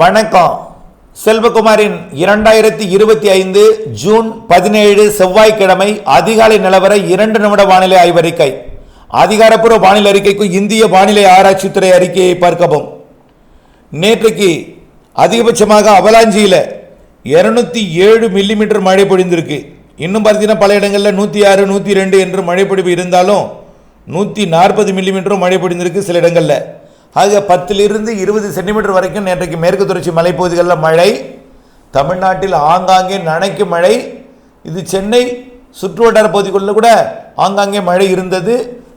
வணக்கம். செல்வகுமாரின் இரண்டாயிரத்தி இருபத்தி ஐந்து ஜூன் பதினேழு செவ்வாய்க்கிழமை அதிகாலை நிலவர இரண்டு நிமிட வானிலை ஆய்வறிக்கை. அதிகாரப்பூர்வ வானிலை அறிக்கைக்கு இந்திய வானிலை ஆராய்ச்சித்துறை அறிக்கையை பார்க்கவும். நேற்றைக்கு அதிகபட்சமாக அவலாஞ்சியில் இருநூத்தி ஏழு மில்லிமீட்டர் மழை பொழிந்திருக்கு. இன்னும் பார்த்தீங்கன்னா பல இடங்களில் நூற்றி ஆறு நூற்றி ரெண்டு என்று மழை பொழிவு இருந்தாலும் நூற்றி நாற்பது மில்லிமீட்டரும் மழை பொழிந்திருக்கு சில இடங்களில். ஆக பத்திலிருந்து இருபது சென்டிமீட்டர் வரைக்கும் நேற்றைக்கு மேற்கு தொடர்ச்சி மலைப்பகுதிகளில் மழை தமிழ்நாட்டில் ஆங்காங்கே நனைக்கும் மழை இது சென்னை சுற்றுவட்டார பகுதிகளில் கூட ஆங்காங்கே மழை இருந்தது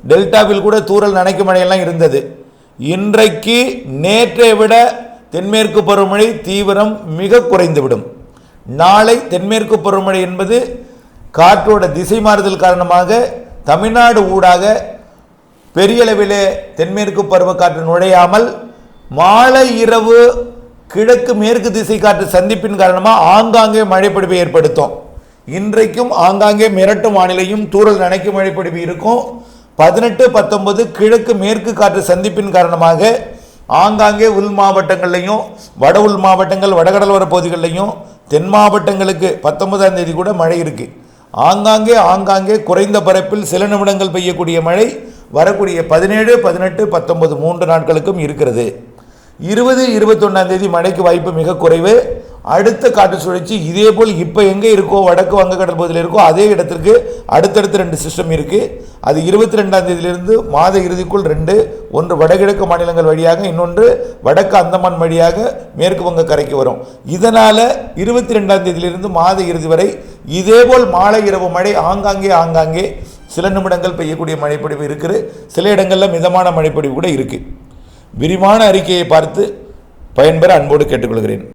டெல்டாவில் கூட தூரல் நனைக்கும் மழையெல்லாம் இருந்தது. இன்றைக்கு நேற்றை விட தென்மேற்கு பருவமழை தீவிரம் மிக குறைந்துவிடும். நாளை தென்மேற்கு பருவமழை என்பது காற்றோட திசை மாறுதல் காரணமாக தமிழ்நாடு ஊடாக பெரிய அளவிலே தென்மேற்கு பருவக்காற்று நுழையாமல் மாலை இரவு கிழக்கு மேற்கு திசை காற்று சந்திப்பின் காரணமாக ஆங்காங்கே மழைப்பொழிவை ஏற்படுத்தும். இன்றைக்கும் ஆங்காங்கே மிரட்டும் வானிலையும் தூரல் நனைக்கும் மழைப்பொழிவு இருக்கும். பதினெட்டு பத்தொன்பது கிழக்கு மேற்கு காற்று சந்திப்பின் காரணமாக ஆங்காங்கே உள் மாவட்டங்கள்லையும் வட உள் மாவட்டங்கள் வடகடலோர பகுதிகளிலையும் தென் மாவட்டங்களுக்கு பத்தொன்பதாம் தேதி கூட மழை இருக்குது ஆங்காங்கே ஆங்காங்கே குறைந்த பரப்பில் சில நிமிடங்கள் பெய்யக்கூடிய மழை வரக்கூடிய பதினேழு பதினெட்டு பத்தொன்பது மூன்று நாட்களுக்கும் இருக்கிறது. இருபது இருபத்தொன்னாம் தேதி மழைக்கு வாய்ப்பு மிக குறைவு. அடுத்த காற்று சுழற்சி இதே போல் இப்போ எங்கே இருக்கோ வடக்கு வங்கக்கடல் பகுதியில் இருக்கோ அதே இடத்திற்கு அடுத்தடுத்து ரெண்டு சிஸ்டம் இருக்குது அது இருபத்தி ரெண்டாம் தேதியிலிருந்து மாத இறுதிக்குள் ரெண்டு ஒன்று வடகிழக்கு மாநிலங்கள் வழியாக இன்னொன்று வடக்கு அந்தமான் வழியாக மேற்கு வங்க கரைக்கு வரும். இதனால் இருபத்தி ரெண்டாம் தேதியிலிருந்து மாத இறுதி வரை இதேபோல் மாலை இரவு மழை ஆங்காங்கே ஆங்காங்கே சில நிமிடங்கள் பெய்யக்கூடிய மழைப்பொழிவு இருக்குது. சில இடங்களில் மிதமான மழைப்பொழிவு கூட இருக்குது விரிவான அறிக்கையை பார்த்து பயன்பெற அன்போடு கேட்டுக்கொள்கிறேன்.